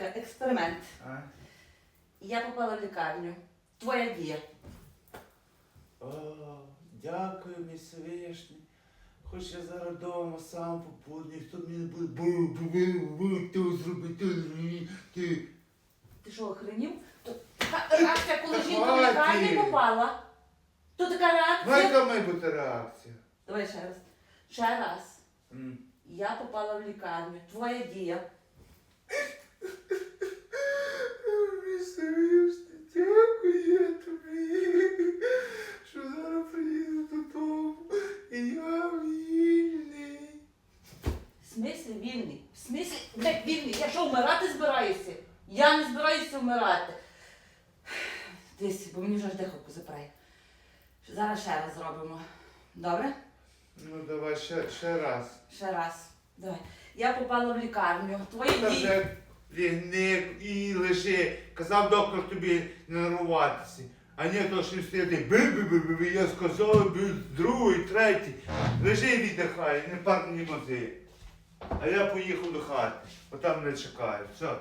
Льока, експеримент. А? Я попала в лікарню. Твоя дія. О, дякую, мій Всевишній. Хоч я зараз вдома сам побуду, ніхто мені не буде бу бу бу бу то зробити. ти. Ти що, охренів? То така реакція, коли жінка в лікарню попала. То така Ну, реакція. яка має бути реакція? Давай ще раз. Ще раз. М. Я попала в лікарню. Твоя дія. Мій Всевишній, дякую я тобі, що зараз приїду додому, і я вільний. В смислі вільний? В смислі не вільний? Я що, вмирати збираюся? Я не збираюся вмирати. Дивись, бо мені вже аж дихо позапирає. Зараз ще раз зробимо. Добре? Ну давай ще, ще раз. Ще раз. Давай. Я попала в лікарню. Твої Та дії. вже лігни і лежи. Казав доктор тобі не нервуватися. А ні, то що стояти би-би-би-би, я сказав, би, другий, третій. Лежи і віддихай, не пар мені мозги. А я поїхав до хати, бо там не чекаю. Все.